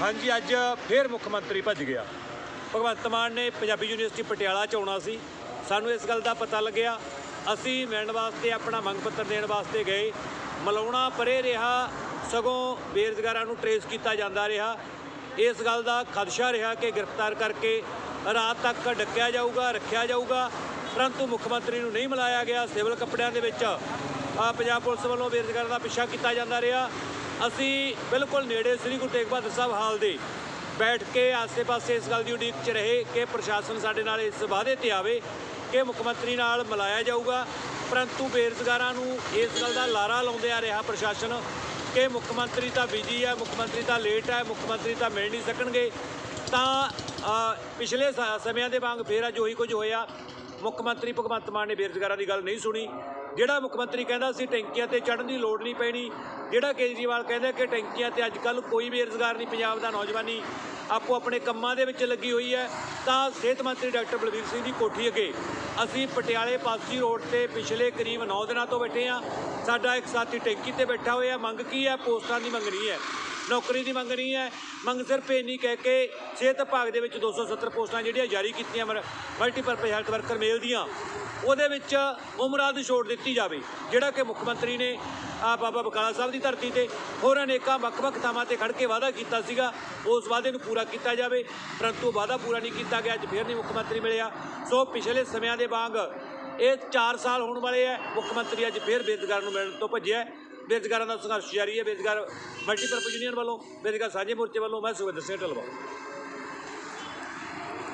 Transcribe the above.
ਹਾਂਜੀ, ਅੱਜ ਫੇਰ ਮੁੱਖ ਮੰਤਰੀ ਭੱਜ ਗਿਆ। ਭਗਵੰਤ ਮਾਨ ਨੇ ਪੰਜਾਬੀ ਯੂਨੀਵਰਸਿਟੀ ਪਟਿਆਲਾ ਚ ਆਉਣਾ ਸੀ। ਸਾਨੂੰ ਇਸ ਗੱਲ ਦਾ ਪਤਾ ਲੱਗਿਆ। ਅਸੀਂ ਮਿਲਣ ਵਾਸਤੇ, ਆਪਣਾ ਮੰਗ ਪੱਤਰ ਦੇਣ ਵਾਸਤੇ ਗਏ। ਮਲਾਉਣਾ ਪਰੇ ਰਿਹਾ, ਸਗੋਂ ਬੇਰੁਜ਼ਗਾਰਾਂ ਨੂੰ ਟਰੇਸ ਕੀਤਾ ਜਾਂਦਾ ਰਿਹਾ। ਇਸ ਗੱਲ ਦਾ ਖਦਸ਼ਾ ਰਿਹਾ ਕਿ ਗ੍ਰਿਫਤਾਰ ਕਰਕੇ ਰਾਤ ਤੱਕ ਡੱਕਿਆ ਜਾਊਗਾ, ਰੱਖਿਆ ਜਾਊਗਾ। ਪਰੰਤੂ ਮੁੱਖ ਮੰਤਰੀ ਨੂੰ ਨਹੀਂ ਮਿਲਾਇਆ ਗਿਆ। ਸਿਵਲ ਕੱਪੜਿਆਂ ਦੇ ਵਿੱਚ ਪੰਜਾਬ ਪੁਲਿਸ ਵੱਲੋਂ ਬੇਰੁਜ਼ਗਾਰਾਂ ਦਾ ਪਿੱਛਾ ਕੀਤਾ ਜਾਂਦਾ ਰਿਹਾ। ਅਸੀਂ ਬਿਲਕੁਲ ਨੇੜੇ ਸ੍ਰੀ ਗੁਰੂ ਤੇਗ ਬਹਾਦਰ ਸਾਹਿਬ ਹਾਲ ਦੇ ਬੈਠ ਕੇ ਆਸੇ-ਪਾਸੇ ਇਸ ਗੱਲ ਦੀ ਉਡੀਕ 'ਚ ਰਹੇ ਕਿ ਪ੍ਰਸ਼ਾਸਨ ਸਾਡੇ ਨਾਲ ਇਸ ਵਾਅਦੇ ਤੇ ਆਵੇ ਕਿ ਮੁੱਖ ਮੰਤਰੀ ਨਾਲ ਮਿਲਾਇਆ ਜਾਊਗਾ। ਪਰੰਤੂ ਬੇਰੁਜ਼ਗਾਰਾਂ ਨੂੰ ਇਸ ਗੱਲ ਦਾ ਲਾਰਾ ਲਾਉਂਦੇ ਆ ਰਿਹਾ ਪ੍ਰਸ਼ਾਸਨ ਕਿ ਮੁੱਖ ਮੰਤਰੀ ਤਾਂ ਬਿਜ਼ੀ ਹੈ ਮੁੱਖ ਮੰਤਰੀ ਤਾਂ ਲੇਟ ਹੈ ਮੁੱਖ ਮੰਤਰੀ ਤਾਂ ਮਿਲ ਨਹੀਂ ਸਕਣਗੇ। ਤਾਂ ਪਿਛਲੇ ਸ- ਸਮਿਆਂ ਦੇ ਵਾਂਗ ਫੇਰ ਅੱਜ ਉਹੀ ਕੁਝ ਹੋਇਆ। ਮੁੱਖ ਮੰਤਰੀ ਭਗਵੰਤ ਮਾਨ ਨੇ ਬੇਰੁਜ਼ਗਾਰਾਂ ਦੀ ਗੱਲ ਨਹੀਂ ਸੁਣੀ। ਜਿਹੜਾ ਮੁੱਖ ਮੰਤਰੀ ਕਹਿੰਦਾ ਸੀ ਟੈਂਕੀਆਂ ਤੇ ਚੜ੍ਹਨ ਦੀ ਲੋੜ ਨਹੀਂ ਪੈਣੀ, ਜਿਹੜਾ ਕੇਜਰੀਵਾਲ ਕਹਿੰਦਾ ਕਿ ਟੈਂਕੀਆਂ ਤੇ ਅੱਜ ਕੱਲ ਕੋਈ ਬੇਰੁਜ਼ਗਾਰ ਨਹੀਂ, ਪੰਜਾਬ ਦਾ ਨੌਜਵਾਨੀ ਆਪੋ ਆਪਣੇ ਕੰਮਾਂ ਦੇ ਵਿੱਚ ਲੱਗੀ ਹੋਈ ਹੈ, ਤਾਂ ਸਿਹਤ ਮੰਤਰੀ ਡਾਕਟਰ ਬਲਵੀਰ ਸਿੰਘ ਦੀ ਕੋਠੀ ਅੱਗੇ ਅਸੀਂ ਪਟਿਆਲੇ ਪਾਸੀ ਰੋਡ ਤੇ ਪਿਛਲੇ ਕਰੀਬ 9 ਦਿਨਾਂ ਤੋਂ ਬੈਠੇ ਆ ਸਾਡਾ ਇੱਕ ਸਾਥੀ ਟੈਂਕੀ ਤੇ ਬੈਠਾ ਹੋਇਆ ਮੰਗ ਕੀ ਹੈ? ਪੋਸਟਾਂ ਦੀ ਮੰਗਣੀ ਹੈ। ਨੌਕਰੀ ਦੀ ਮੰਗ ਨਹੀਂ ਹੈ। ਮੰਗ ਸਿਰਫ ਇੰਨੀ ਕਹਿ ਕੇ ਸਿਹਤ ਵਿਭਾਗ ਦੇ ਵਿੱਚ 270 ਪੋਸਟਾਂ ਜਿਹੜੀਆਂ ਜਾਰੀ ਕੀਤੀਆਂ ਮਲਟੀਪਰਪਸ ਹੈਲਥ ਵਰਕਰ ਮੇਲ ਦੀਆਂ, ਉਹਦੇ ਵਿੱਚ ਉਮਰਾਦ ਦੀ ਛੋਟ ਦਿੱਤੀ ਜਾਵੇ, ਜਿਹੜਾ ਕਿ ਮੁੱਖ ਮੰਤਰੀ ਨੇ, ਆ ਬਾਬਾ ਬਕਾਲਾ ਸਾਹਿਬ ਦੀ ਧਰਤੀ ਤੇ, ਹੋਰ ਅਨੇਕਾਂ ਵੱਖ-ਵੱਖ ਥਾਵਾਂ ਤੇ ਖੜ ਕੇ ਵਾਅਦਾ ਕੀਤਾ ਸੀਗਾ। ਉਸ ਵਾਅਦੇ ਨੂੰ ਪੂਰਾ ਕੀਤਾ ਜਾਵੇ, ਪਰੰਤੂ ਵਾਅਦਾ ਪੂਰਾ ਨਹੀਂ ਕੀਤਾ ਗਿਆ, ਅੱਜ ਫੇਰ ਨਹੀਂ ਮੁੱਖ ਮੰਤਰੀ ਮਿਲਿਆ। ਸੋ ਪਿਛਲੇ ਸਮਿਆਂ ਦੇ ਵਾਂਗ ਇਹ 4 ਸਾਲ ਹੋਣ ਵਾਲੇ ਹੈ, ਮੁੱਖ ਮੰਤਰੀ ਅੱਜ ਫੇਰ ਬੇਰੁਜ਼ਗਾਰ ਨੂੰ ਮਿਲਣ ਤੋਂ ਭੱਜਿਆ ਬੇਰੁਜ਼ਗਾਰਾਂ ਦਾ ਸੰਘਰਸ਼ ਜਾਰੀ ਹੈ, ਬੇਰੁਜ਼ਗਾਰ ਮਲਟੀਪਰਪਜ਼ ਯੂਨੀਅਨ ਵੱਲੋਂ, ਬੇਰੁਜ਼ਗਾਰ ਸਾਂਝੇ ਮੋਰਚੇ ਵੱਲੋਂ, ਮੈਂ ਸੁਖਵਿੰਦਰ ਸਿੰਘ ਢਲਵਾ